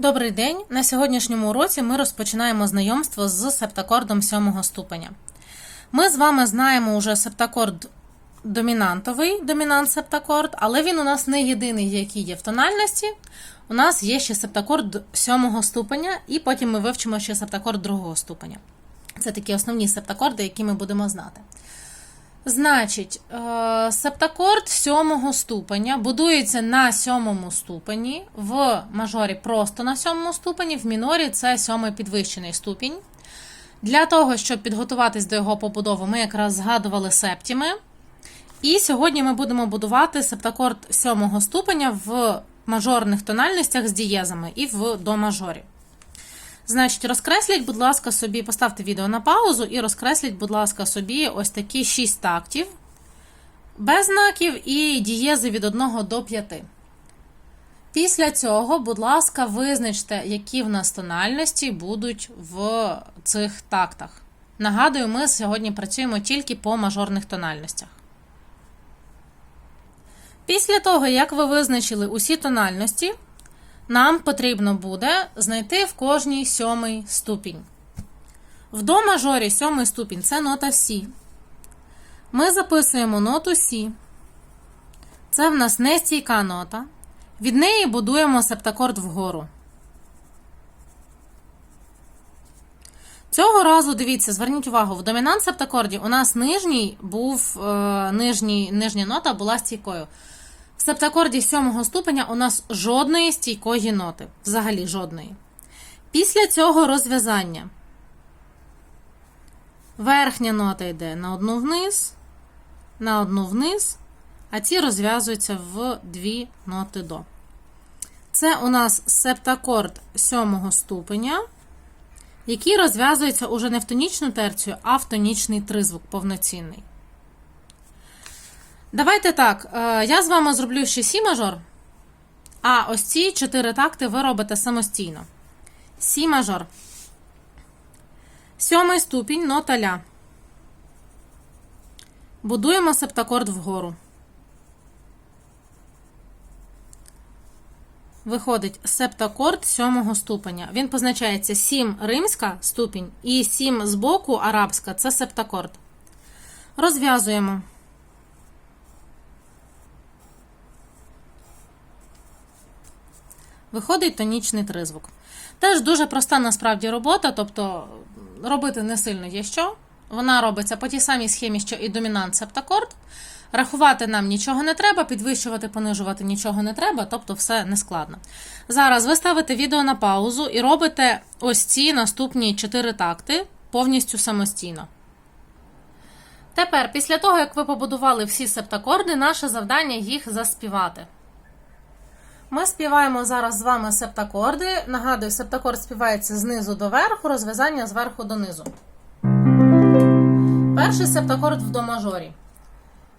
Добрий день! На сьогоднішньому уроці ми розпочинаємо знайомство з септакордом сьомого ступеня. Ми з вами знаємо уже септакорд домінантовий, домінант септакорд, але він у нас не єдиний, який є в тональності. У нас є ще септакорд сьомого ступеня, і потім ми вивчимо ще септакорд другого ступеня. Це такі основні септакорди, які ми будемо знати. Значить, е, септакорд сьомого ступеня будується на сьомому ступені, в мажорі просто на сьомому ступені, в мінорі це сьомий підвищений ступінь. Для того, щоб підготуватись до його побудови, ми якраз згадували септіми. І сьогодні ми будемо будувати септакорд сьомого ступеня в мажорних тональностях з дієзами і в до мажорі. Значить, розкресліть, будь ласка, собі, поставте відео на паузу і розкресліть, будь ласка, собі ось такі 6 тактів, без знаків і дієзи від 1 до 5. Після цього, будь ласка, визначте, які в нас тональності будуть в цих тактах. Нагадую, ми сьогодні працюємо тільки по мажорних тональностях. Після того, як ви визначили усі тональності, нам потрібно буде знайти в кожній сьомий ступінь. В до мажорі сьомий ступінь це нота Сі. Ми записуємо ноту Сі. Це в нас не стійка нота. Від неї будуємо септакорд вгору. Цього разу, дивіться, зверніть увагу, в домінант септакорді у нас нижній був, е, нижній, нижня нота була стійкою. В септакорді сьомого ступеня у нас жодної стійкої ноти. Взагалі жодної. Після цього розв'язання верхня нота йде на одну вниз, на одну вниз, а ці розв'язуються в дві ноти до. Це у нас септакорд сьомого ступеня, який розв'язується уже не в тонічну терцію, а в тонічний тризвук повноцінний. Давайте так. е, Я з вами зроблю ще Сі мажор. А ось ці чотири такти ви робите самостійно. Сі мажор. Сьомий ступінь нота ля. Будуємо септакорд вгору. Виходить септакорд сьомого ступеня. Він позначається 7 римська ступінь і 7 з боку арабська це септакорд. Розв'язуємо. Виходить тонічний тризвук. Теж дуже проста насправді робота, тобто робити не сильно є що. Вона робиться по тій самій схемі, що і домінант септакорд. Рахувати нам нічого не треба, підвищувати, понижувати нічого не треба, тобто все нескладно. Зараз ви ставите відео на паузу і робите ось ці наступні 4 такти повністю самостійно. Тепер, після того, як ви побудували всі септакорди, наше завдання їх заспівати. Ми співаємо зараз з вами септакорди. Нагадую, септакорд співається знизу до верху, розв'язання зверху до низу. Перший септакорд в до мажорі.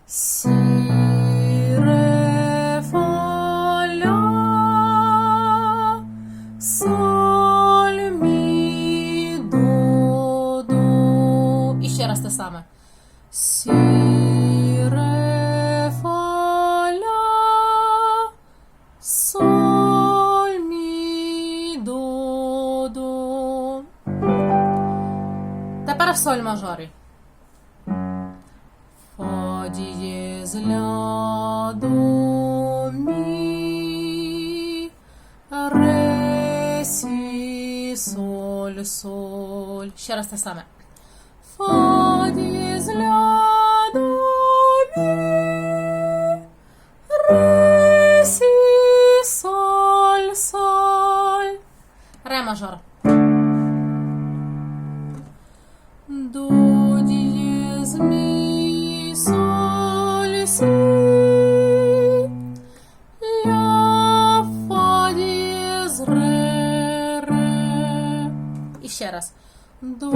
Сі, соль, мі, до, до. І ще раз те саме. Сі, Тепер в соль мажорі. Фа дієз ля до мі ре сі соль соль. Ще раз те саме. Фа дієз ля до мі ре сі соль соль. Ре мажор. До дієз мі соль сі ля фа дієз ре ре. І ще раз. До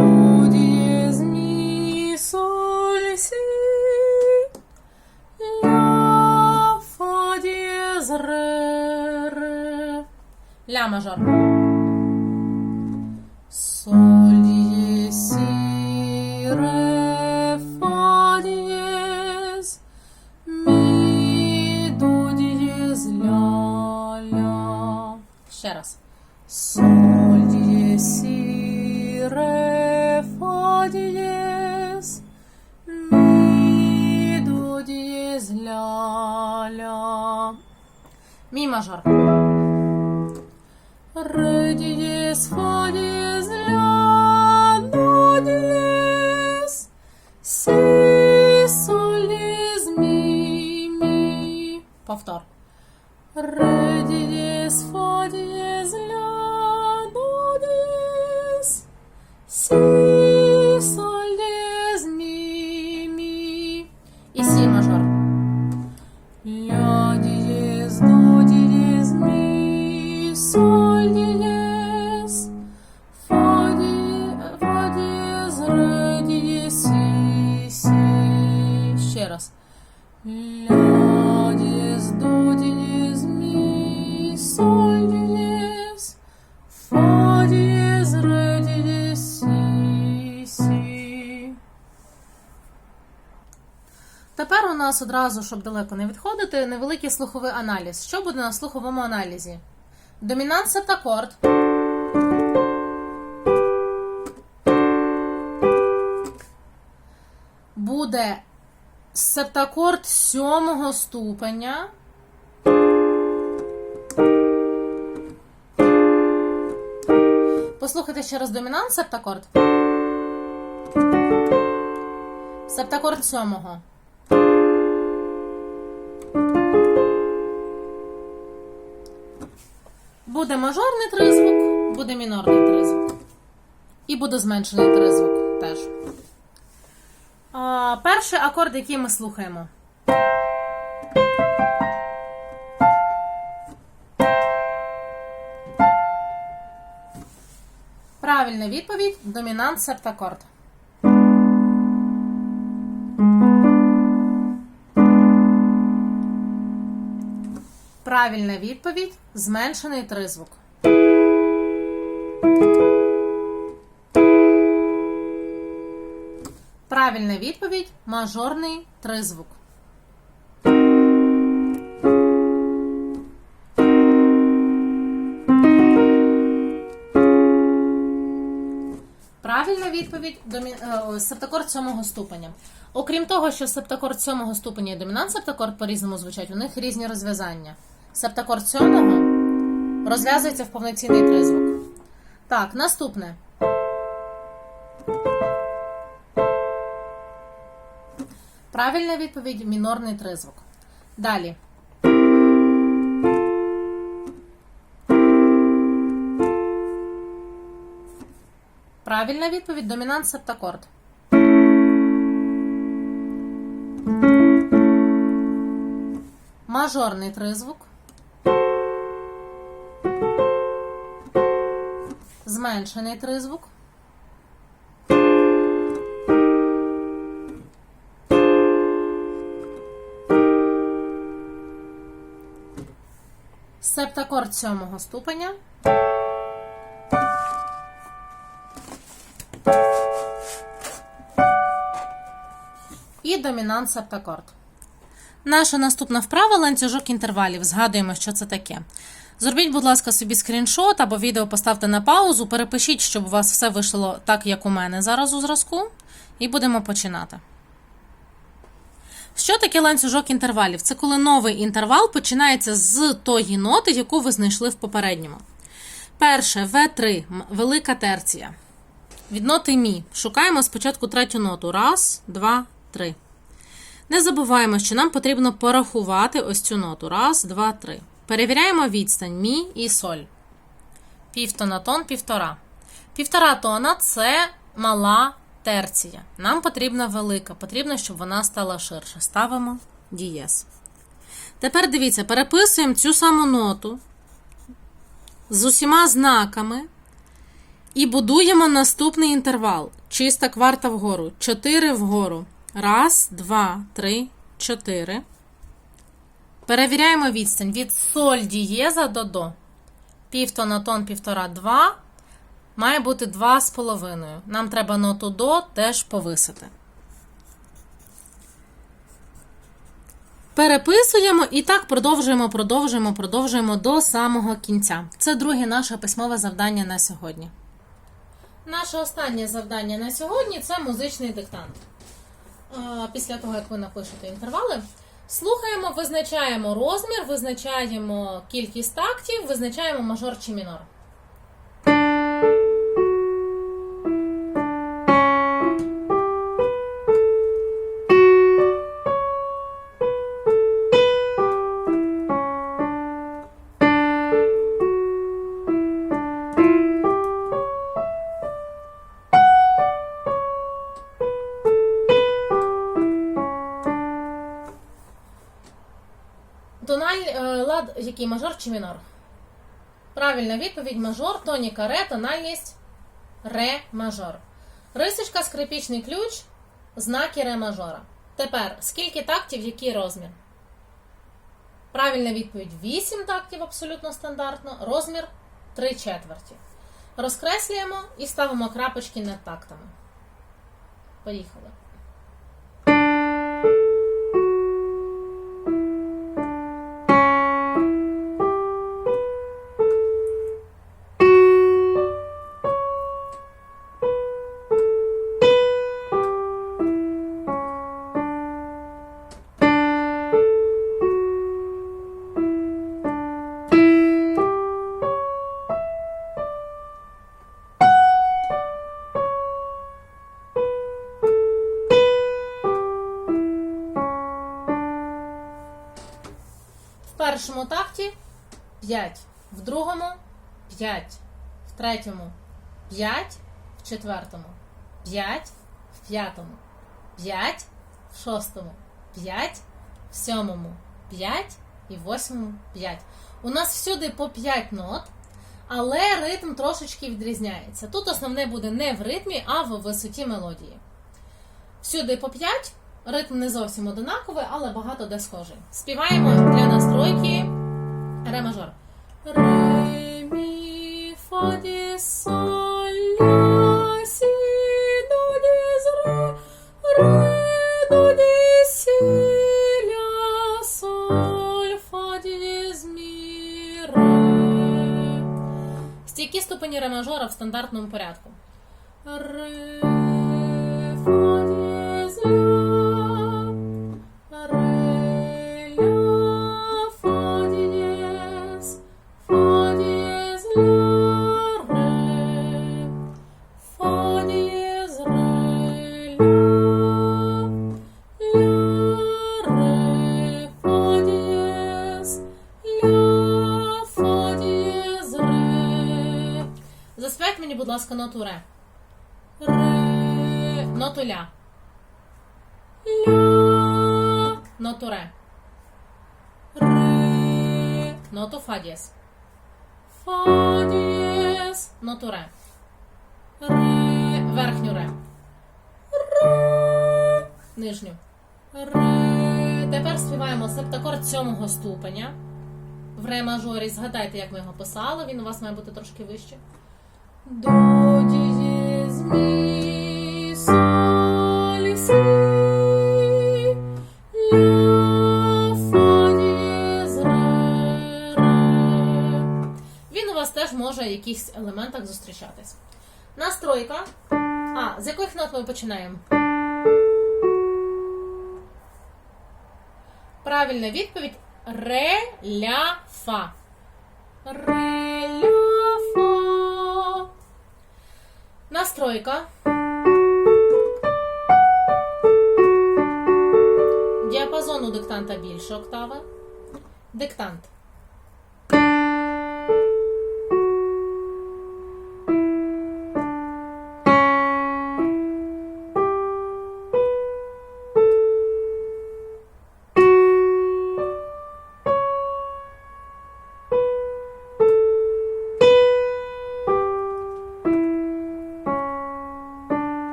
дієз мі соль сі ля фа дієз ре ре. Ля мажор. Соль мажор. Ре нас одразу, щоб далеко не відходити, невеликий слуховий аналіз. Що буде на слуховому аналізі? Домінант септакорд. Буде септакорд сьомого ступеня. Послухайте ще раз домінант септакорд. Септакорд сьомого. Буде мажорний тризвук, буде мінорний тризвук. І буде зменшений тризвук теж. А, перший акорд, який ми слухаємо. Правильна відповідь домінант септакорд. Правильна відповідь зменшений тризвук. Правильна відповідь мажорний тризвук. Правильна відповідь домі... е, септакорд сьомого ступеня. Окрім того, що септакорд сьомого ступеня і домінант септакорд по-різному звучать, у них різні розв'язання. Септакорд сьомого розв'язується в повноцінний тризвук. Так, наступне. Правильна відповідь мінорний тризвук. Далі. Правильна відповідь домінант септакорд. Мажорний тризвук. Зменшений тризвук. Септакорд сьомого ступеня. І домінант септакорд. Наша наступна вправа ланцюжок інтервалів. Згадуємо, що це таке. Зробіть, будь ласка, собі скріншот або відео поставте на паузу, перепишіть, щоб у вас все вийшло так, як у мене зараз у зразку, і будемо починати. Що таке ланцюжок інтервалів? Це коли новий інтервал починається з тої ноти, яку ви знайшли в попередньому. Перше В3, велика терція. Від ноти Мі. Шукаємо спочатку третю ноту. Раз, два, три. Не забуваємо, що нам потрібно порахувати ось цю ноту. Раз, два, три. Перевіряємо відстань Мі і соль. Півтона тон, півтора. Півтора тона це мала терція. Нам потрібна велика, потрібно, щоб вона стала ширше. Ставимо дієс. Тепер дивіться, переписуємо цю саму ноту з усіма знаками і будуємо наступний інтервал. Чиста кварта вгору. 4 вгору. Раз, два, три, чотири. Перевіряємо відстань від соль дієза до до. Півтона тон, півтора, два. Має бути два з половиною. Нам треба ноту до теж повисити. Переписуємо і так продовжуємо, продовжуємо, продовжуємо до самого кінця. Це друге наше письмове завдання на сьогодні. Наше останнє завдання на сьогодні це музичний диктант. Після того, як ви напишете інтервали, слухаємо, визначаємо розмір, визначаємо кількість тактів, визначаємо мажор чи мінор. Який мажор чи мінор? Правильна відповідь мажор, тоніка ре, тональність ре мажор. Рисочка, скрипічний ключ, знаки ре мажора. Тепер, скільки тактів, який розмір? Правильна відповідь 8 тактів абсолютно стандартно, розмір 3 четверті. Розкреслюємо і ставимо крапочки над тактами. Поїхали. 5, в другому 5, в третьому 5, в четвертому 5, в п'ятому 5, в шостому 5, в сьомому 5 і восьмому 5. У нас всюди по 5 нот, але ритм трошечки відрізняється. Тут основне буде не в ритмі, а в висоті мелодії. Всюди по 5, ритм не зовсім одинаковий, але багато де схожий. Співаємо для настройки ре мажор. Ре, мі, фа, ді, соль, ля, сі, до, діз, ре, ре, до, ді, сі, ля, соль, фа, діз, мі, ре. Стійкі ступені ре мажора в стандартному порядку. Ре, ласка, ноту ре. Ре, ноту ля. Ля, ноту ре. Ре, ноту фа дієс. Фа дієс, ноту ре. Ре, верхню ре. Ре, нижню. Ре. Тепер співаємо септакорд сьомого ступеня. В ре мажорі. Згадайте, як ми його писали. Він у вас має бути трошки вище. Він у вас теж може в якихось елементах зустрічатись. Настройка. А, з яких нот ми починаємо? Правильна відповідь ре ля фа. Ре Настройка. Діапазон у диктанта більше октави. Диктант.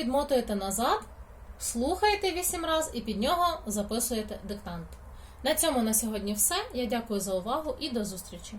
Відмотуєте назад, слухаєте 8 раз і під нього записуєте диктант. На цьому на сьогодні все. Я дякую за увагу і до зустрічі!